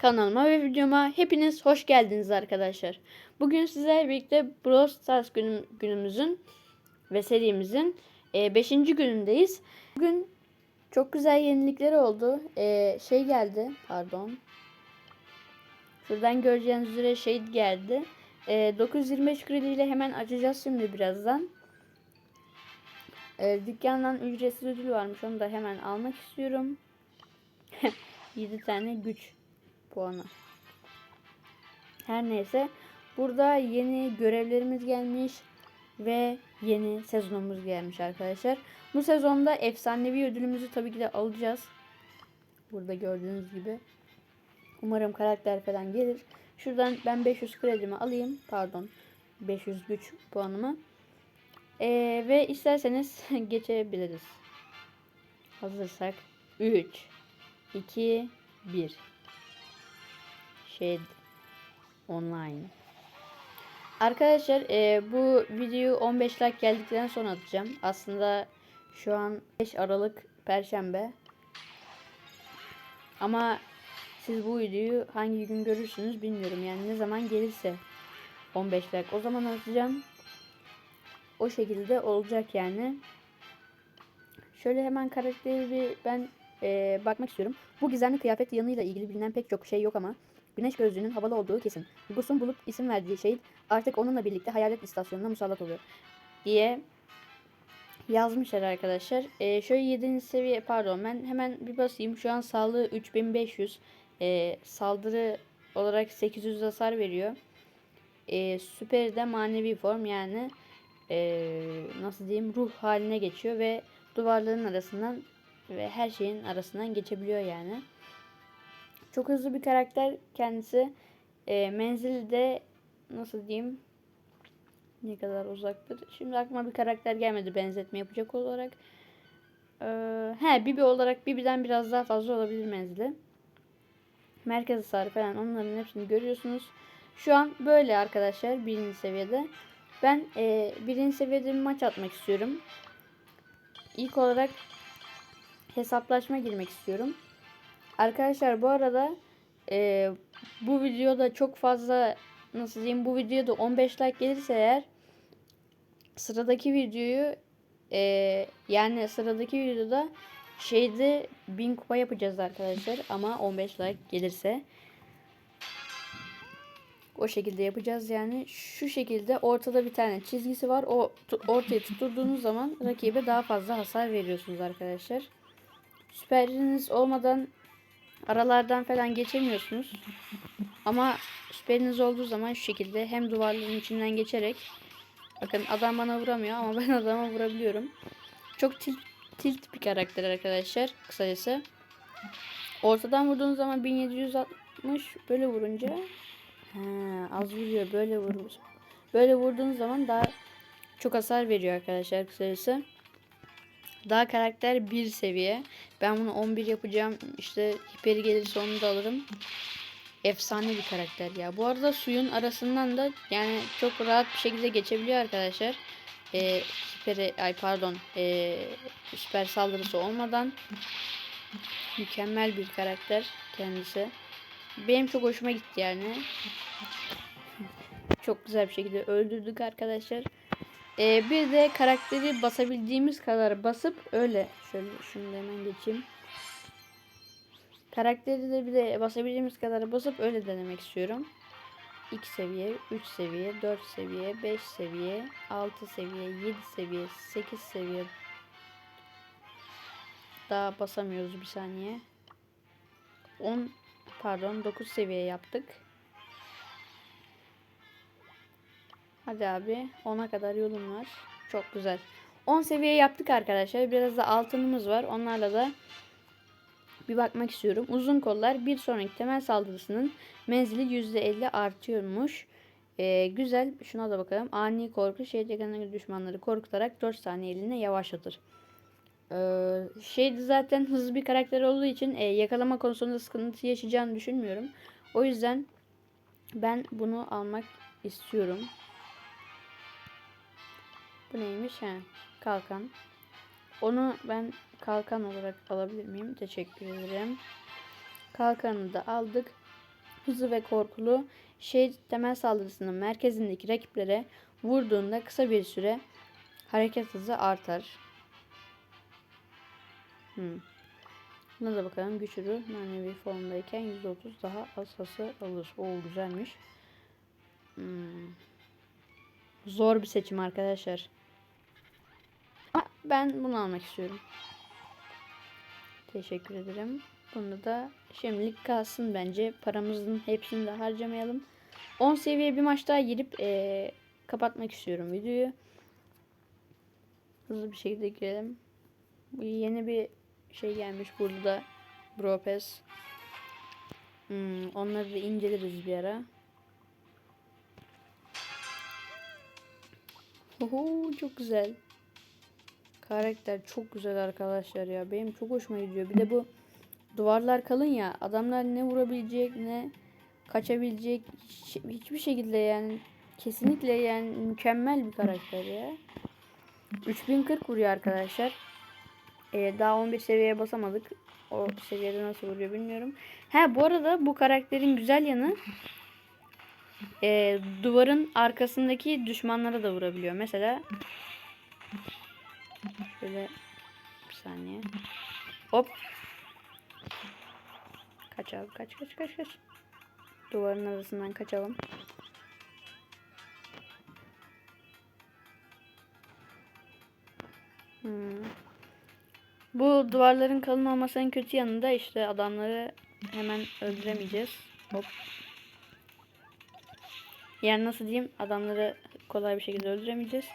Kanalıma ve videoma hepiniz hoş geldiniz arkadaşlar. Bugün sizlerle birlikte Brawl Stars günüm, günümüzün ve serimizin 5. günündeyiz. Bugün çok güzel yenilikleri oldu. E, şey geldi, pardon. Şuradan göreceğiniz üzere şey geldi. E, 925 krediyle hemen açacağız şimdi birazdan. E, dükkandan ücretsiz ödül varmış. Onu da hemen almak istiyorum. 7 tane güç puanı. Her neyse. Burada yeni görevlerimiz gelmiş. Ve yeni sezonumuz gelmiş arkadaşlar. Bu sezonda efsanevi ödülümüzü tabii ki de alacağız. Burada gördüğünüz gibi. Umarım karakter falan gelir. Şuradan ben 500 kredimi alayım. Pardon. 500 güç puanımı. Ee, ve isterseniz geçebiliriz. Hazırsak 3 2 1 Shed Online Arkadaşlar e, bu videoyu 15 like geldikten sonra atacağım. Aslında şu an 5 Aralık Perşembe. Ama siz bu videoyu hangi gün görürsünüz bilmiyorum. Yani ne zaman gelirse 15 like o zaman atacağım. O şekilde olacak yani. Şöyle hemen karakteri bir ben e, bakmak istiyorum. Bu gizemli kıyafet yanıyla ilgili bilinen pek çok şey yok ama Güneş gözlüğünün havalı olduğu kesin. Gus'un bulup isim verdiği şey artık onunla birlikte hayalet istasyonuna musallat oluyor. Diye yazmışlar arkadaşlar. E, şöyle 7. seviye pardon ben hemen bir basayım. Şu an sağlığı 3500. E, saldırı olarak 800 hasar veriyor. E, süper de manevi form yani e, nasıl diyeyim ruh haline geçiyor ve duvarların arasından ve her şeyin arasından geçebiliyor yani. Çok hızlı bir karakter kendisi. E, menzili de nasıl diyeyim ne kadar uzaktır. Şimdi aklıma bir karakter gelmedi benzetme yapacak olarak. Ee, he Bibi olarak Bibi'den biraz daha fazla olabilir menzili. Merkez hasarı falan onların hepsini görüyorsunuz. Şu an böyle arkadaşlar birinci seviyede. Ben e, birinci seviyede bir maç atmak istiyorum. İlk olarak hesaplaşma girmek istiyorum. Arkadaşlar bu arada e, bu videoda çok fazla nasıl diyeyim bu videoda 15 like gelirse eğer sıradaki videoyu e, yani sıradaki videoda şeyde 1000 kupa yapacağız arkadaşlar ama 15 like gelirse o şekilde yapacağız. Yani şu şekilde ortada bir tane çizgisi var. O ortaya tutturduğunuz zaman rakibe daha fazla hasar veriyorsunuz arkadaşlar. Süperiniz olmadan Aralardan falan geçemiyorsunuz. Ama süperiniz olduğu zaman şu şekilde hem duvarların içinden geçerek bakın adam bana vuramıyor ama ben adama vurabiliyorum. Çok tilt, tilt bir karakter arkadaşlar kısacası. Ortadan vurduğunuz zaman 1760 böyle vurunca he, az vuruyor böyle vurmuş. Böyle vurduğunuz zaman daha çok hasar veriyor arkadaşlar kısacası. Daha karakter 1 seviye. Ben bunu 11 yapacağım. İşte hiperi gelirse onu da alırım. Efsane bir karakter ya. Bu arada suyun arasından da yani çok rahat bir şekilde geçebiliyor arkadaşlar. Ee, hiperi, ay pardon. Ee, süper saldırısı olmadan. Mükemmel bir karakter kendisi. Benim çok hoşuma gitti yani. Çok güzel bir şekilde öldürdük arkadaşlar. Ee, bir de karakteri basabildiğimiz kadar basıp öyle şöyle şunu hemen geçeyim. Karakteri de bir de basabildiğimiz kadar basıp öyle denemek istiyorum. 2 seviye, 3 seviye, 4 seviye, 5 seviye, 6 seviye, 7 seviye, 8 seviye. Daha basamıyoruz bir saniye. 10 pardon 9 seviye yaptık. Hadi abi 10'a kadar yolum var. Çok güzel. 10 seviye yaptık arkadaşlar. Biraz da altınımız var. Onlarla da bir bakmak istiyorum. Uzun kollar bir sonraki temel saldırısının menzili %50 artıyormuş. Ee, güzel. Şuna da bakalım. Ani korku şehir yakınındaki düşmanları korkutarak 4 saniye eline yavaşlatır. Ee, şeydi zaten hızlı bir karakter olduğu için e, yakalama konusunda sıkıntı yaşayacağını düşünmüyorum. O yüzden ben bunu almak istiyorum. Bu neymiş? He, kalkan. Onu ben kalkan olarak alabilir miyim? Teşekkür ederim. Kalkanı da aldık. hızlı ve korkulu şey temel saldırısının merkezindeki rakiplere vurduğunda kısa bir süre hareket hızı artar. Hmm. Buna da bakalım. Güçlü manevi formdayken %30 daha az hasar alır. O güzelmiş. Hmm. Zor bir seçim arkadaşlar. Ben bunu almak istiyorum. Teşekkür ederim. Bunu da şimdilik kalsın bence. Paramızın hepsini de harcamayalım. 10 seviye bir maç daha girip eee, kapatmak istiyorum videoyu. Hızlı bir şekilde girelim. Bu yeni bir şey gelmiş burada da. Bro Pass. Hmm, onları da inceleriz bir ara. Oho, çok güzel. Karakter çok güzel arkadaşlar ya. Benim çok hoşuma gidiyor. Bir de bu duvarlar kalın ya. Adamlar ne vurabilecek ne kaçabilecek hiç- hiçbir şekilde yani kesinlikle yani mükemmel bir karakter ya. 3040 vuruyor arkadaşlar. Ee, daha 11 seviyeye basamadık. O seviyede nasıl vuruyor bilmiyorum. Ha bu arada bu karakterin güzel yanı ee, duvarın arkasındaki düşmanlara da vurabiliyor. Mesela şöyle bir saniye. Hop. Kaç abi kaç kaç kaç kaç. Duvarın arasından kaçalım. Hmm. Bu duvarların kalın olmasının kötü yanı da işte adamları hemen öldüremeyeceğiz. Hop. Yani nasıl diyeyim adamları kolay bir şekilde öldüremeyeceğiz.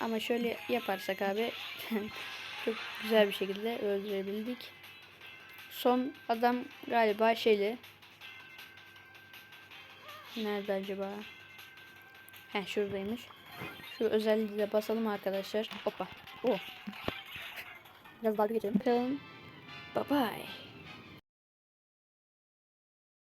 Ama şöyle yaparsak abi çok güzel bir şekilde öldürebildik. Son adam galiba şeyli. Nerede acaba? Heh şuradaymış. Şu özelliği de basalım arkadaşlar. Hoppa. Oh. Biraz dalga geçelim. Bakalım. Bye bye.